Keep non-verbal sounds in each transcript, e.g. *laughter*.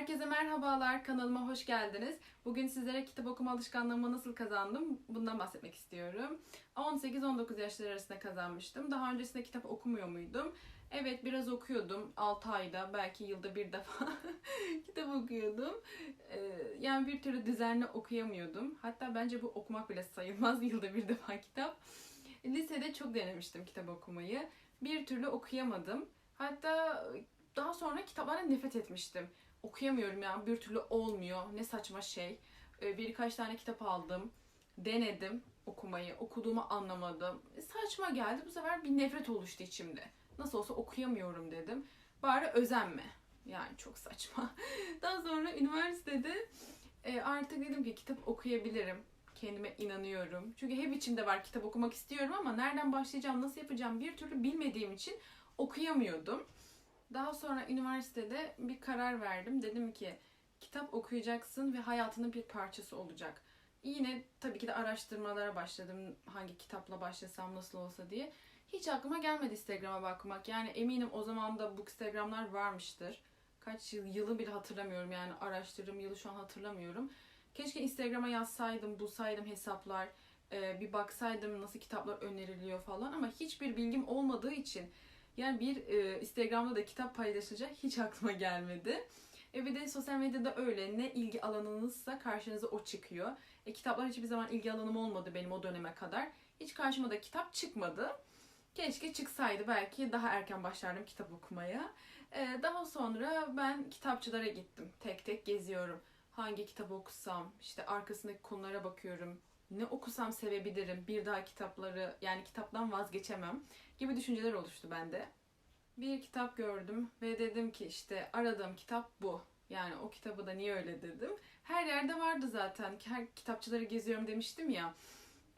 Herkese merhabalar, kanalıma hoş geldiniz. Bugün sizlere kitap okuma alışkanlığımı nasıl kazandım bundan bahsetmek istiyorum. 18-19 yaşları arasında kazanmıştım. Daha öncesinde kitap okumuyor muydum? Evet biraz okuyordum. 6 ayda belki yılda bir defa *laughs* kitap okuyordum. Ee, yani bir türlü düzenli okuyamıyordum. Hatta bence bu okumak bile sayılmaz *laughs* yılda bir defa kitap. Lisede çok denemiştim kitap okumayı. Bir türlü okuyamadım. Hatta daha sonra kitaplardan nefret etmiştim. Okuyamıyorum ya bir türlü olmuyor. Ne saçma şey. Ee, Birkaç tane kitap aldım. Denedim okumayı. Okuduğumu anlamadım. Saçma geldi. Bu sefer bir nefret oluştu içimde. Nasıl olsa okuyamıyorum dedim. Bari özenme. Yani çok saçma. *laughs* Daha sonra üniversitede e, artık dedim ki kitap okuyabilirim. Kendime inanıyorum. Çünkü hep içimde var kitap okumak istiyorum ama nereden başlayacağım, nasıl yapacağım bir türlü bilmediğim için okuyamıyordum. Daha sonra üniversitede bir karar verdim. Dedim ki kitap okuyacaksın ve hayatının bir parçası olacak. Yine tabii ki de araştırmalara başladım. Hangi kitapla başlasam nasıl olsa diye. Hiç aklıma gelmedi Instagram'a bakmak. Yani eminim o zaman da bu Instagram'lar varmıştır. Kaç yıl, yılı bile hatırlamıyorum yani araştırdığım yılı şu an hatırlamıyorum. Keşke Instagram'a yazsaydım, bulsaydım hesaplar, bir baksaydım nasıl kitaplar öneriliyor falan ama hiçbir bilgim olmadığı için yani bir e, Instagram'da da kitap paylaşacak hiç aklıma gelmedi. E bir de sosyal medyada öyle ne ilgi alanınızsa karşınıza o çıkıyor. E, kitaplar hiçbir zaman ilgi alanım olmadı benim o döneme kadar. Hiç karşıma da kitap çıkmadı. Keşke çıksaydı belki daha erken başlardım kitap okumaya. E, daha sonra ben kitapçılara gittim. Tek tek geziyorum. Hangi kitap okusam, işte arkasındaki konulara bakıyorum. Ne okusam sevebilirim. Bir daha kitapları yani kitaptan vazgeçemem gibi düşünceler oluştu bende. Bir kitap gördüm ve dedim ki işte aradığım kitap bu. Yani o kitabı da niye öyle dedim. Her yerde vardı zaten. Her kitapçıları geziyorum demiştim ya.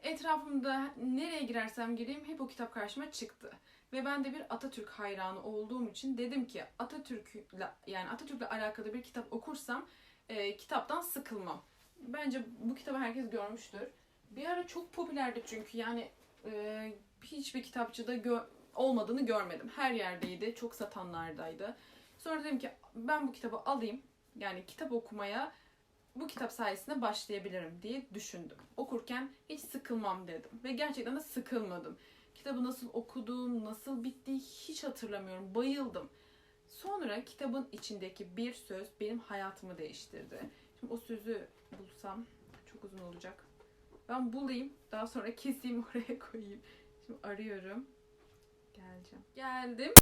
Etrafımda nereye girersem gireyim hep o kitap karşıma çıktı. Ve ben de bir Atatürk hayranı olduğum için dedim ki Atatürk'le yani Atatürk'le alakalı bir kitap okursam e, kitaptan sıkılmam. Bence bu kitabı herkes görmüştür. Bir ara çok popülerdi çünkü yani e, hiçbir kitapçıda gö- olmadığını görmedim. Her yerdeydi, çok satanlardaydı. Sonra dedim ki ben bu kitabı alayım. Yani kitap okumaya bu kitap sayesinde başlayabilirim diye düşündüm. Okurken hiç sıkılmam dedim. Ve gerçekten de sıkılmadım. Kitabı nasıl okudum, nasıl bitti hiç hatırlamıyorum. Bayıldım. Sonra kitabın içindeki bir söz benim hayatımı değiştirdi. Şimdi o sözü bulsam çok uzun olacak. Ben bulayım, daha sonra keseyim *laughs* oraya koyayım. Şimdi arıyorum. Geleceğim. Geldim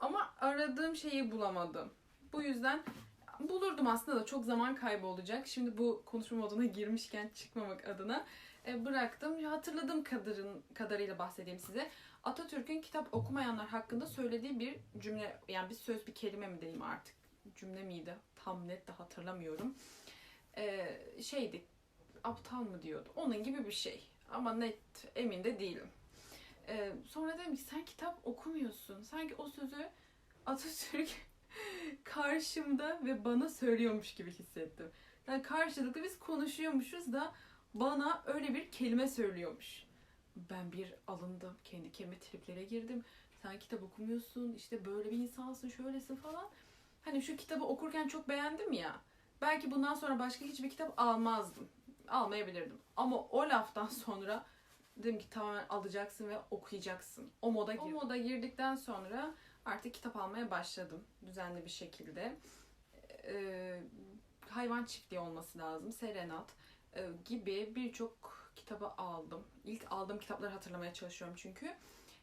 ama aradığım şeyi bulamadım. Bu yüzden bulurdum aslında da çok zaman kaybı olacak. Şimdi bu konuşma moduna girmişken çıkmamak adına e, bıraktım. Hatırladığım kadarın, kadarıyla bahsedeyim size. Atatürk'ün kitap okumayanlar hakkında söylediği bir cümle, yani bir söz, bir kelime mi diyeyim artık. Cümle miydi? Tam net de hatırlamıyorum. E, şeydi, aptal mı diyordu. Onun gibi bir şey. Ama net emin de değilim. Ee, sonra dedim ki sen kitap okumuyorsun. Sanki o sözü Atatürk *laughs* karşımda ve bana söylüyormuş gibi hissettim. Yani karşılıklı biz konuşuyormuşuz da bana öyle bir kelime söylüyormuş. Ben bir alındım. Kendi kendime triplere girdim. Sen kitap okumuyorsun. işte böyle bir insansın. Şöylesin falan. Hani şu kitabı okurken çok beğendim ya. Belki bundan sonra başka hiçbir kitap almazdım. Almayabilirdim. Ama o laftan *laughs* sonra dedim ki tamamen alacaksın ve okuyacaksın. O moda girdim. O moda girdikten sonra artık kitap almaya başladım düzenli bir şekilde. Ee, hayvan çiftliği olması lazım. Serenat e, gibi birçok kitabı aldım. İlk aldığım kitapları hatırlamaya çalışıyorum çünkü.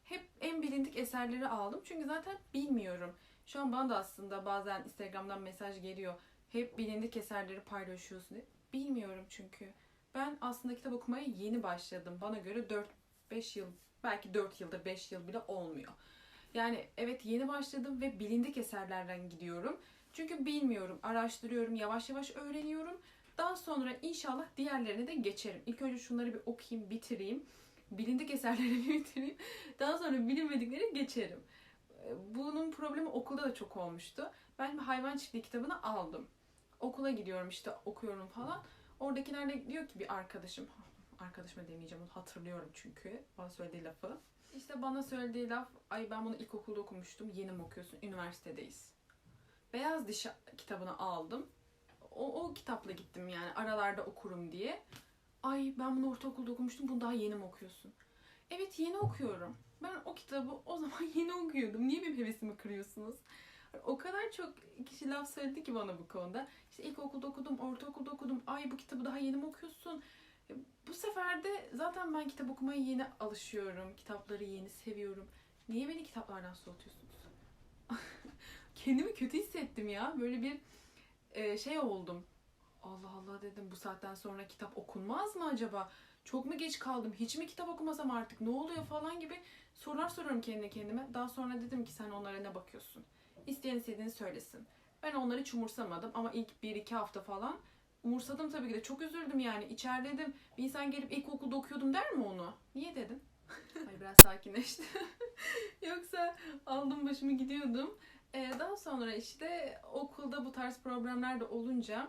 Hep en bilindik eserleri aldım. Çünkü zaten bilmiyorum. Şu an bana da aslında bazen Instagram'dan mesaj geliyor. Hep bilindik eserleri paylaşıyorsun. Bilmiyorum çünkü. Ben aslında kitap okumaya yeni başladım. Bana göre 4-5 yıl, belki 4 yıldır 5 yıl bile olmuyor. Yani evet yeni başladım ve bilindik eserlerden gidiyorum. Çünkü bilmiyorum, araştırıyorum, yavaş yavaş öğreniyorum. Daha sonra inşallah diğerlerine de geçerim. İlk önce şunları bir okuyayım, bitireyim. Bilindik eserleri *laughs* bir bitireyim. Daha sonra bilinmedikleri geçerim. Bunun problemi okulda da çok olmuştu. Ben bir hayvan çiftliği kitabını aldım. Okula gidiyorum işte okuyorum falan. Oradakiler de diyor ki bir arkadaşım, arkadaşıma demeyeceğim onu hatırlıyorum çünkü bana söylediği lafı. İşte bana söylediği laf, ay ben bunu ilkokulda okumuştum, yeni mi okuyorsun, üniversitedeyiz. Beyaz Diş kitabını aldım. O, o kitapla gittim yani aralarda okurum diye. Ay ben bunu ortaokulda okumuştum. Bunu daha yeni mi okuyorsun? Evet yeni okuyorum. Ben o kitabı o zaman *laughs* yeni okuyordum. Niye benim hevesimi kırıyorsunuz? O kadar çok kişi laf söyledi ki bana bu konuda. İşte ilkokulda okudum, ortaokulda okudum. Ay bu kitabı daha yeni mi okuyorsun? Bu sefer de zaten ben kitap okumaya yeni alışıyorum. Kitapları yeni seviyorum. Niye beni kitaplardan soğutuyorsunuz? *laughs* Kendimi kötü hissettim ya. Böyle bir e, şey oldum. Allah Allah dedim bu saatten sonra kitap okunmaz mı acaba? Çok mu geç kaldım? Hiç mi kitap okumasam artık? Ne oluyor falan gibi sorular soruyorum kendi kendime. Daha sonra dedim ki sen onlara ne bakıyorsun? İsteyen istediğini söylesin. Ben onları hiç umursamadım ama ilk 1-2 hafta falan umursadım tabii ki de. Çok üzüldüm yani. İçerideydim. Bir insan gelip ilkokulda okuyordum der mi onu? Niye dedim? *laughs* Ay biraz *laughs* sakinleşti. Yoksa aldım başımı gidiyordum. Ee, daha sonra işte okulda bu tarz problemler de olunca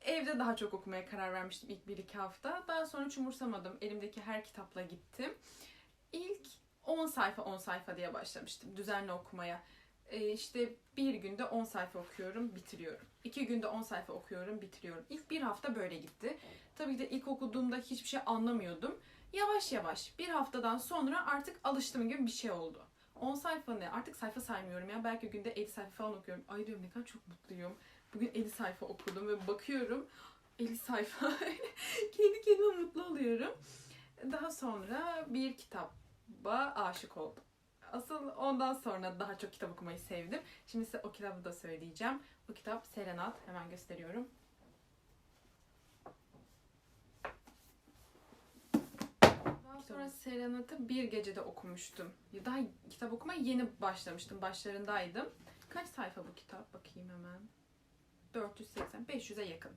evde daha çok okumaya karar vermiştim ilk 1-2 hafta. Daha sonra hiç umursamadım. Elimdeki her kitapla gittim. İlk 10 sayfa 10 sayfa diye başlamıştım düzenli okumaya. Ee, işte bir günde 10 sayfa okuyorum, bitiriyorum. İki günde 10 sayfa okuyorum, bitiriyorum. İlk bir hafta böyle gitti. Tabii de ilk okuduğumda hiçbir şey anlamıyordum. Yavaş yavaş bir haftadan sonra artık alıştığım gibi bir şey oldu. 10 sayfa ne? Artık sayfa saymıyorum ya. Belki günde 50 sayfa falan okuyorum. Ay diyorum ne kadar çok mutluyum. Bugün 50 sayfa okudum ve bakıyorum 50 sayfa. *laughs* Kendi kendime mutlu oluyorum. Daha sonra bir kitaba aşık oldum. Asıl ondan sonra daha çok kitap okumayı sevdim. Şimdi size o kitabı da söyleyeceğim. Bu kitap Serenat. Hemen gösteriyorum. Daha sonra Serenat'ı bir gecede okumuştum. Daha kitap okumaya yeni başlamıştım. Başlarındaydım. Kaç sayfa bu kitap? Bakayım hemen. 480, 500'e yakın.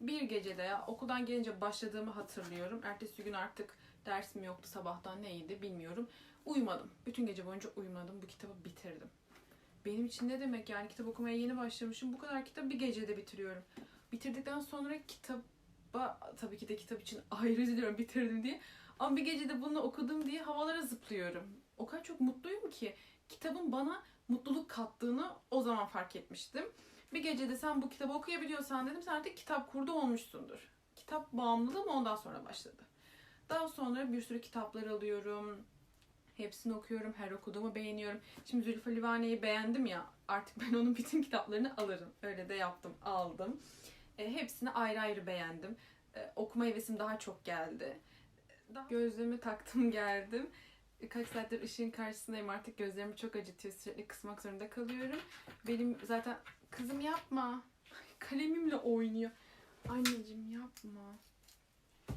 Bir gecede ya okuldan gelince başladığımı hatırlıyorum. Ertesi gün artık dersim yoktu sabahtan neydi bilmiyorum. Uyumadım. Bütün gece boyunca uyumadım. Bu kitabı bitirdim. Benim için ne demek yani kitap okumaya yeni başlamışım. Bu kadar kitabı bir gecede bitiriyorum. Bitirdikten sonra kitaba tabii ki de kitap için *laughs* ayrı üzülüyorum bitirdim diye. Ama bir gecede bunu okudum diye havalara zıplıyorum. O kadar çok mutluyum ki kitabın bana mutluluk kattığını o zaman fark etmiştim. Bir gecede sen bu kitabı okuyabiliyorsan dedim sen artık kitap kurdu olmuşsundur. Kitap bağımlılığım ondan sonra başladı. Daha sonra bir sürü kitaplar alıyorum. Hepsini okuyorum. Her okuduğumu beğeniyorum. Şimdi Zülfü Livane'yi beğendim ya. Artık ben onun bütün kitaplarını alırım. Öyle de yaptım. Aldım. E, hepsini ayrı ayrı beğendim. E, okuma hevesim daha çok geldi. Daha... Gözlüğümü taktım *laughs* geldim. Kaç saattir ışığın karşısındayım. Artık gözlerimi çok acıtıyor. Sürekli kısmak zorunda kalıyorum. Benim zaten kızım yapma. *laughs* Kalemimle oynuyor. Anneciğim yapma.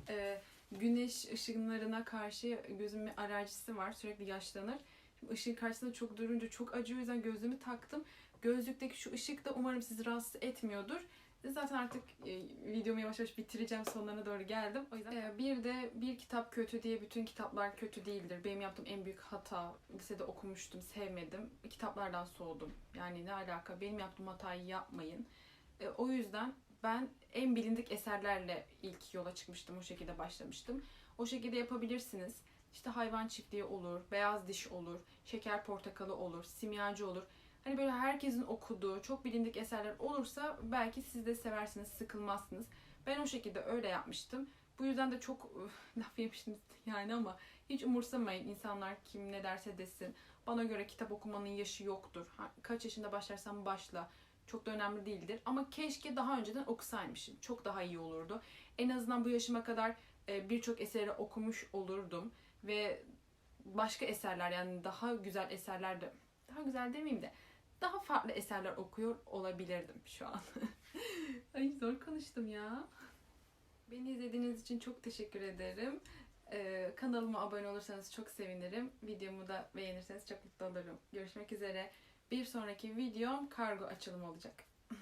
Ee, güneş ışınlarına karşı gözümün alerjisi var. Sürekli yaşlanır. Şimdi ışığın karşısında çok durunca çok acıyor. O yüzden gözlüğümü taktım. Gözlükteki şu ışık da umarım sizi rahatsız etmiyordur. Zaten artık e, videomu yavaş yavaş bitireceğim. Sonlarına doğru geldim. O yüzden e, bir de bir kitap kötü diye bütün kitaplar kötü değildir. Benim yaptığım en büyük hata. Lisede okumuştum, sevmedim. Kitaplardan soğudum. Yani ne alaka? Benim yaptığım hatayı yapmayın. E, o yüzden ben en bilindik eserlerle ilk yola çıkmıştım. O şekilde başlamıştım. O şekilde yapabilirsiniz. İşte hayvan çiftliği olur, beyaz diş olur, şeker portakalı olur, simyacı olur. Hani böyle herkesin okuduğu, çok bilindik eserler olursa belki siz de seversiniz, sıkılmazsınız. Ben o şekilde öyle yapmıştım. Bu yüzden de çok *laughs* laf yemiştim yani ama hiç umursamayın insanlar kim ne derse desin. Bana göre kitap okumanın yaşı yoktur. Kaç yaşında başlarsan başla. Çok da önemli değildir. Ama keşke daha önceden okusaymışım. Çok daha iyi olurdu. En azından bu yaşıma kadar e, birçok eseri okumuş olurdum. Ve başka eserler yani daha güzel eserler de daha güzel demeyeyim de daha farklı eserler okuyor olabilirdim şu an. *laughs* Ay zor konuştum ya. Beni izlediğiniz için çok teşekkür ederim. Ee, kanalıma abone olursanız çok sevinirim. Videomu da beğenirseniz çok mutlu olurum. Görüşmek üzere. Bir sonraki videom kargo açılımı olacak. *laughs*